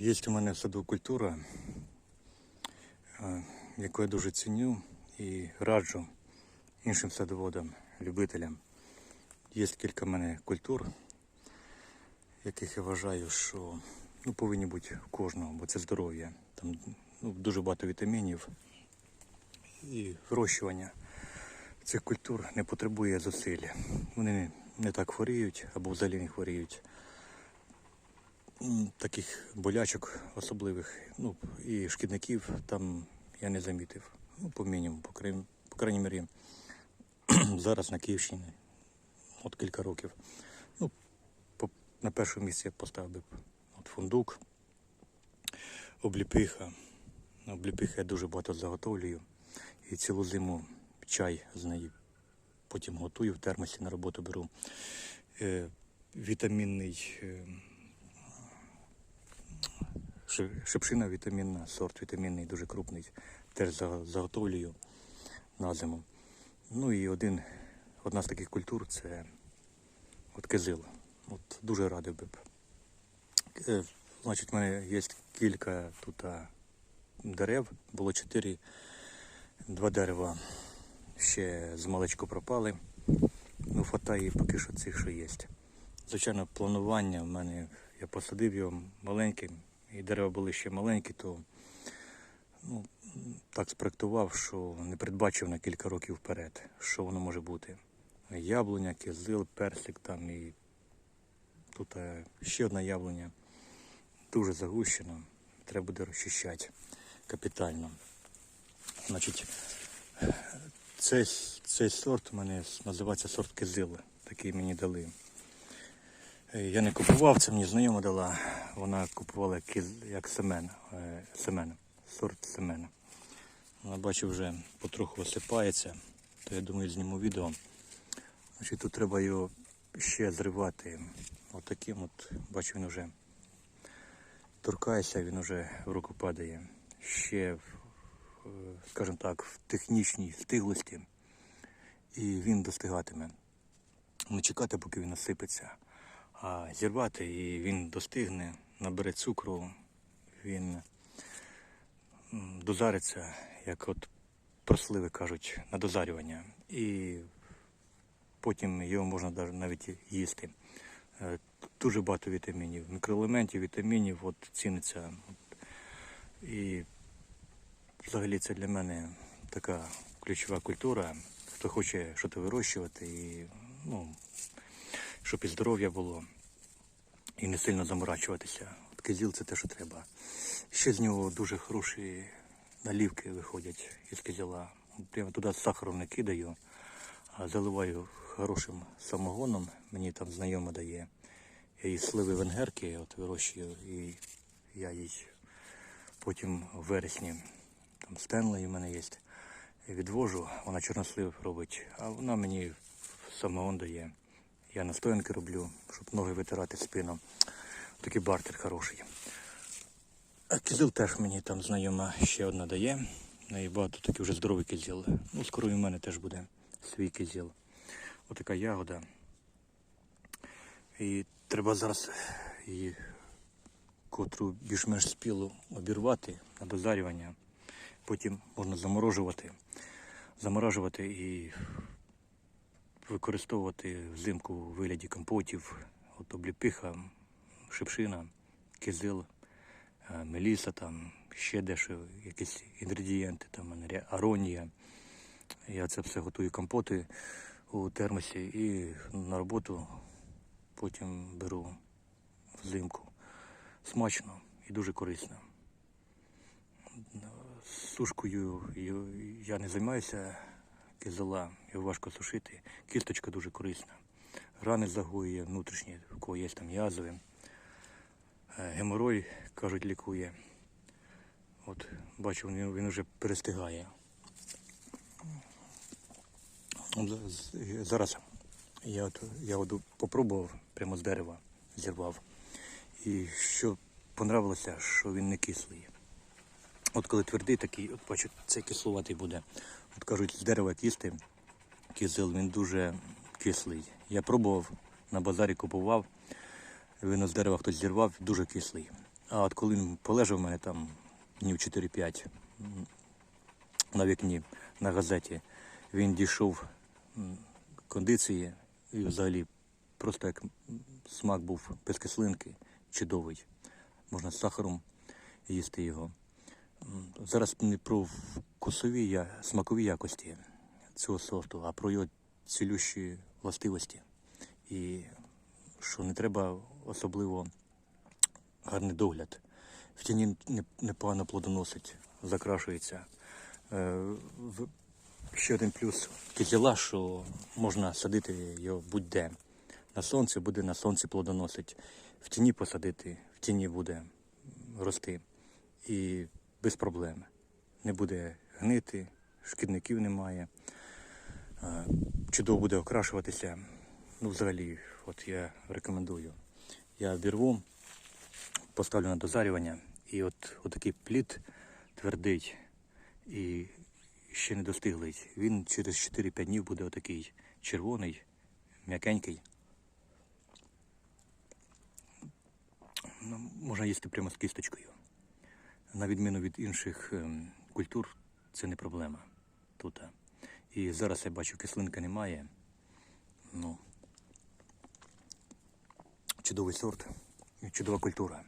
Є у мене в саду культура, е, яку я дуже ціню і раджу іншим садоводам, любителям. Є кілька в мене культур, яких я вважаю, що ну, повинні бути в кожного, бо це здоров'я. Там ну, дуже багато вітамінів і вирощування цих культур не потребує зусиль. Вони не так хворіють або взагалі не хворіють. Таких болячок особливих, ну і шкідників там я не замітив. Ну, по мінімуму, по, крайній- по крайній мірі, зараз на Київщині, от кілька років. Ну, по, на першому місці я поставив би от фундук, обліпиха. Обліпиха я дуже багато заготовлюю. І цілу зиму чай з неї потім готую в термосі на роботу беру. Е, вітамінний. Е, Шипшина вітамінна, сорт вітамінний, дуже крупний. Теж заготовлюю на зиму. Ну і один, одна з таких культур це от кизил. От дуже радий би. Е, Значить, в мене є кілька тут дерев, було чотири, два дерева ще з маличку пропали. Ну, хватає поки що цих, що є. Звичайно, планування в мене, я посадив його маленьким, і дерева були ще маленькі, то ну, так спроектував, що не передбачив на кілька років вперед, що воно може бути. Яблуня, кизил, персик там і тут е, ще одна яблуня. Дуже загущена. Треба буде розчищати капітально. Значить, цей, цей сорт у мене називається сорт кизил. Такий мені дали. Е, Я не купував, це мені знайома дала. Вона купувала як семен, е, семен, сорт семена. Вона бачу вже потроху осипається, то я думаю зніму відео. Значить, тут треба його ще зривати. Отаким от, бачу, він вже торкається, він вже в руку падає. Ще, е, скажімо так, в технічній стиглості. І він достигатиме. Не чекати, поки він насипеться, а зірвати і він достигне, набере цукру, він дозариться, як от просливи кажуть, на дозарювання. І потім його можна навіть їсти. Е, Дуже багато вітамінів, мікроелементів, вітамінів, от ціниться. І взагалі це для мене така ключова культура. Хто хоче щось вирощувати, і, ну, щоб і здоров'я було, і не сильно заморачуватися. От кизіл це те, що треба. Ще з нього дуже хороші налівки виходять із кизіла. Прямо туди сахаром не кидаю, а заливаю хорошим самогоном. Мені там знайома дає. Я її сливи венгерки от вирощую, і я їй потім в вересні там Стенлей у мене є. Відвожу, вона чорнослив робить, а вона мені самогон дає. Я настоянки роблю, щоб ноги витирати спину. Такий бартер хороший. А кизил теж мені там знайома ще одна дає. Неї багато такий вже здоровий кизил. Ну, скоро і в мене теж буде свій кизил. Отака ягода. І треба зараз її котру більш-менш спілу обірвати на дозарювання. Потім можна заморожувати, заморажувати і використовувати взимку у вигляді компотів, от обліпиха, шипшина, кизил, е, меліса, там, ще дещо, якісь інгредієнти, там, аронія. Я це все готую компоти у термосі і на роботу потім беру взимку. Смачно і дуже корисно. Сушкою я не займаюся кизила, його важко сушити. Кісточка дуже корисна. Рани загоює внутрішні, в кого є там язви. Е, Геморой, кажуть, лікує. От бачу, він, він вже перестигає. От за- з- Зараз я от попробував прямо з дерева, зірвав. І що понравилося, що він не кислий. От коли твердий такий, от бачу, цей кислуватий буде. От кажуть, з дерева кісти, кизил, він дуже кислий. Я пробував, на базарі купував, він з дерева хтось зірвав, дуже кислий. А от коли він полежав у мене там днів 4-5 на вікні на газеті, він дійшов кондиції і взагалі просто як смак був без кислинки, чудовий. Можна з сахаром їсти його. Зараз не про вкусові смакові якості цього сорту, а про його цілющі властивості. І що не треба особливо гарний догляд. В тіні непогано плодоносить, закрашується. Е, Ще один плюс кізіла, що можна садити його будь-де. На сонці буде на сонці плодоносить. В тіні посадити, в тіні буде рости. І без проблем. Не буде гнити, шкідників немає. Чудово буде окрашуватися. Ну, взагалі, от я рекомендую. Я обірву, поставлю на дозарювання, і от отакий плід твердий і ще не достиглий. Він через 4-5 днів буде отакий червоний, м'якенький. Ну, можна їсти прямо з кісточкою. На відміну від інших ем, культур, це не проблема тут. І зараз я бачу, кислинки немає. Ну, чудовий сорт, чудова культура.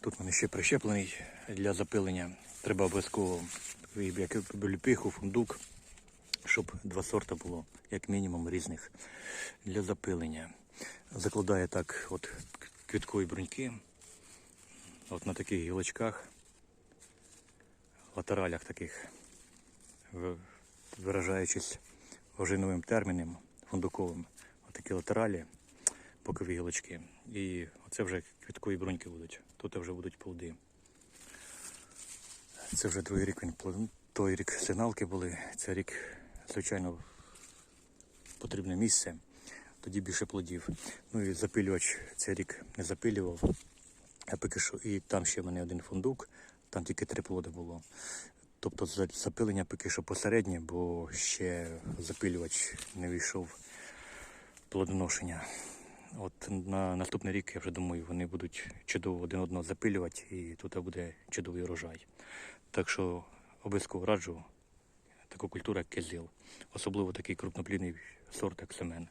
Тут мене ще прищеплений для запилення. Треба обов'язково, як люпиху, фундук, щоб два сорта було, як мінімум, різних для запилення. Закладає так от квіткові бруньки, от на таких гілочках, латералях таких, виражаючись ожиновим терміном фундуковим. Отакі латералі, бокові гілочки. І оце вже квіткові бруньки будуть. Тут вже будуть плоди. Це вже другий рік він той рік сигналки були. Це рік, звичайно, потрібне місце, тоді більше плодів. Ну і запилювач цей рік не запилював. А поки що і там ще в мене один фундук, там тільки три плоди було. Тобто запилення поки що посереднє, бо ще запилювач не війшов плодоношення. От на наступний рік, я вже думаю, вони будуть чудово один одного запилювати і тут буде чудовий урожай. Так що обов'язково раджу таку культуру, як кизил. Особливо такий крупноплідний сорт, як семен.